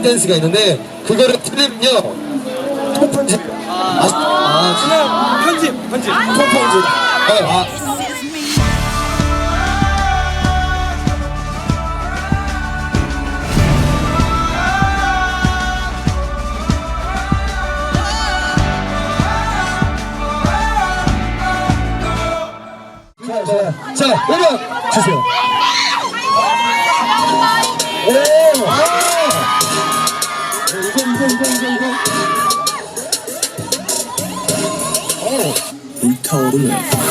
원 댄스가 있는데 그거를 틀리면요 통편집 아, 아, 편집 편집 통편집 네, 아, 자, 음악 주세요. 오, 아! 이거, 이거, 이거. 불타오르네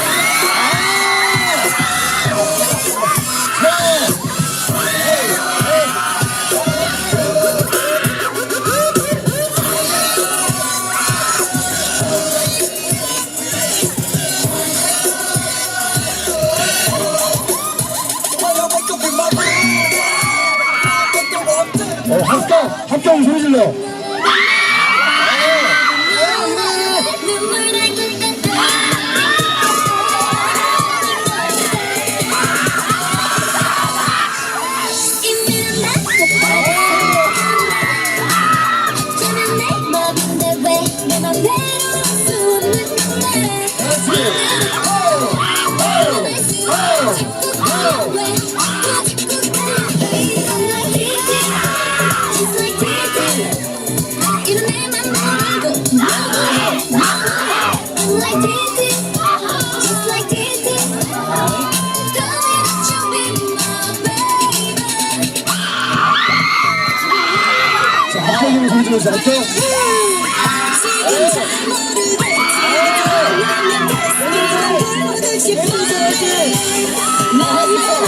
자, 합격이면 소리 질러주세요.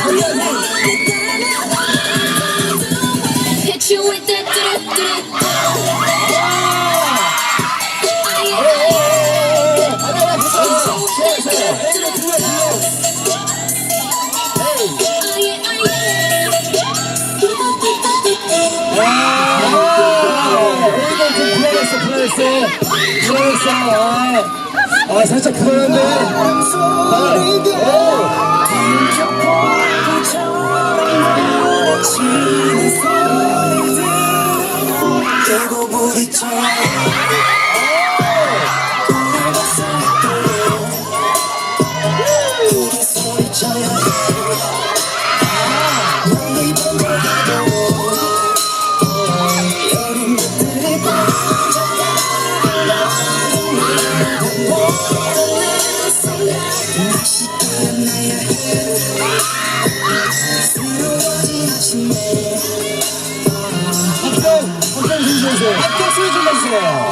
합격! Hit 불안했어, 불안했어. 아, 아 살짝 불안한데. 아, 오. 합격 소리 질러주세요.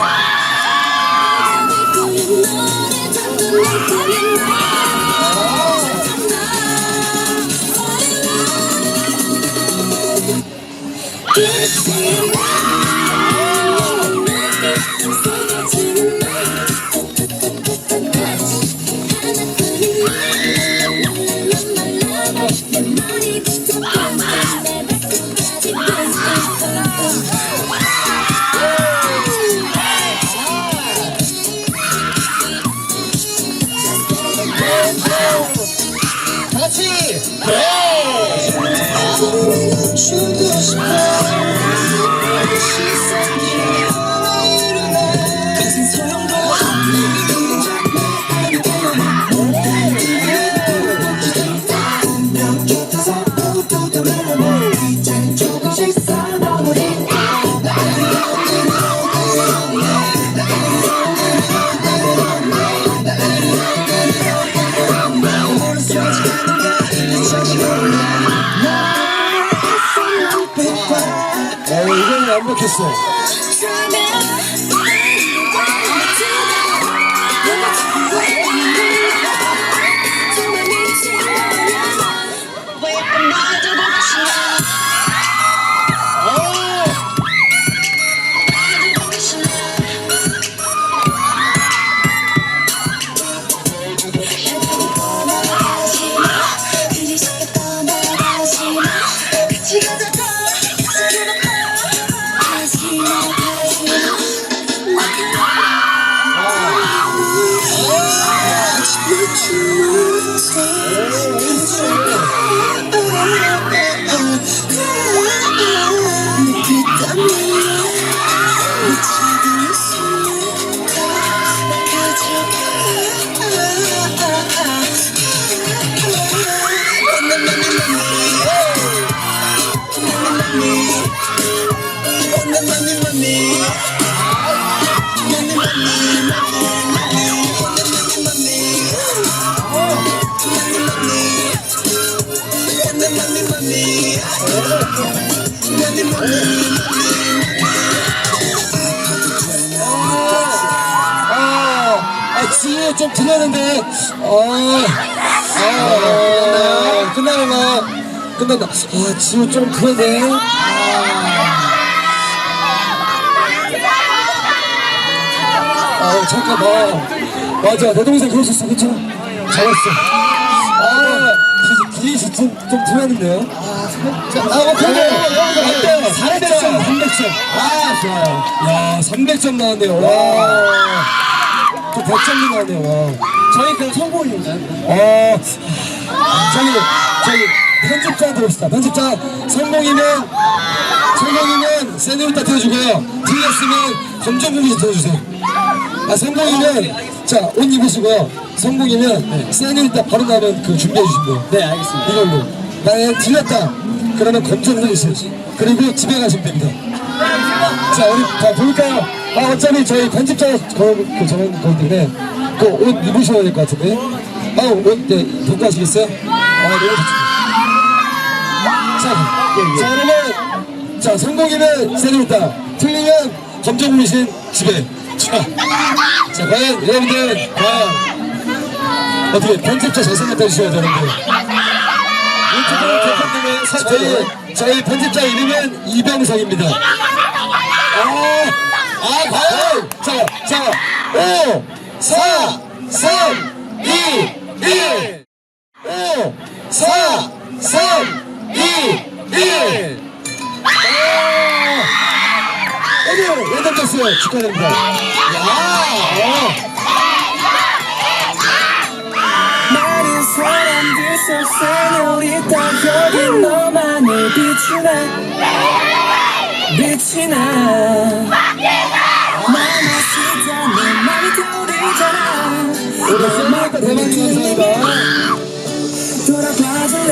어, 이건 완벽했어. 어! 지금 좀 들렸는데, 어, 아, 끝나요? 끝난다. 아, 지금 좀 그러네. 아, 잠깐만. 맞아, 내 동생 그랬었어, 그쵸? 잘했어. 아, 진짜 길이 좀, 좀 들렸는데요? 아, 어, 그래. 안 돼. 300점, 300점. 아, 좋아요. 야, 300점 나왔네요. 와. 또 100점이 나왔네요. 와. 저희 그럼 성공입니다. 어, 저기, 저기, 편집자 들읍시다. 편집자, 성공이면, 성공이면 세누리타 틀어주고요. 틀렸으면 검정고기 틀어주세요. 아, 성공이면, 자, 옷 입으시고요. 성공이면, 세누리타 바로 나면 그 준비해주시면 돼요. 네, 알겠습니다. 이걸로. 만약에 틀렸다. 그러면 검정고기 있어요. 그리고 집에 가시면 됩니다. 자, 우리 다 볼까요? 아, 어차피 저희 편집자 거, 그 저런 거 때문에 그 옷 입으셔야 될 것 같은데. 아, 옷, 네, 입고 하시겠어요? 아, 너무 좋습니다. 자, 자, 그러면, 자, 성공이면 세리부터 틀리면 검정고기신 집에. 자, 자, 과연 여러분들, 과연 어떻게 편집자 잘생겼다 해주셔야죠, 여러분들. 유튜브 사- 저희, 저희 편집자 이름은 이병석입니다. 아, 아, 과연! 자, 자, 5, 4, 3, 2, 1. 5, 4, 3, 2, 1. 아, 오늘 랜덤 됐어요. 축하드립니다. 야, 어. 많은 사람들 속 세뇨리타 여기 너만을 비추나 비치나 마마시다 내 맘이 오늘 셀마니까 대박이 감사합니다. 돌아봐줄래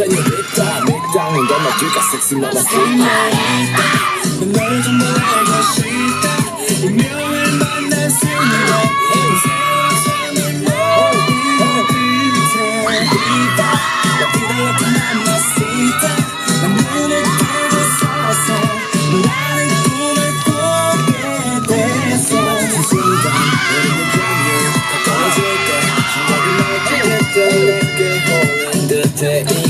찾아왔던 거기 세뇨리타 밀당은 건 어딜까 섹시 마마스타 너를 좀더 알고 싶다 운명을 만난 순간 새로운 삶을 모두 듯해 기다렸던 만났을까 난 눈을 뜨고 서서 너라는 꿈을 꾸게 됐어 그 순간 흐르는 정이 가까워질까 심장이 멎을 듯해 내게 홀린 듯해 이게 무슨 일이야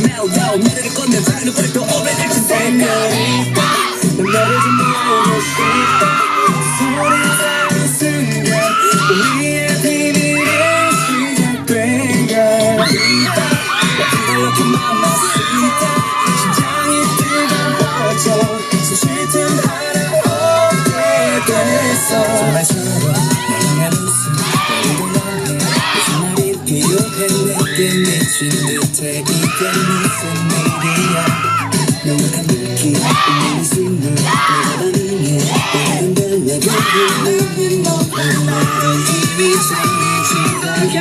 명확한 느낌 웃는 숨을 내가 반응해 모든 걸 내게 흐르는 너 너의 힘이 전해진다면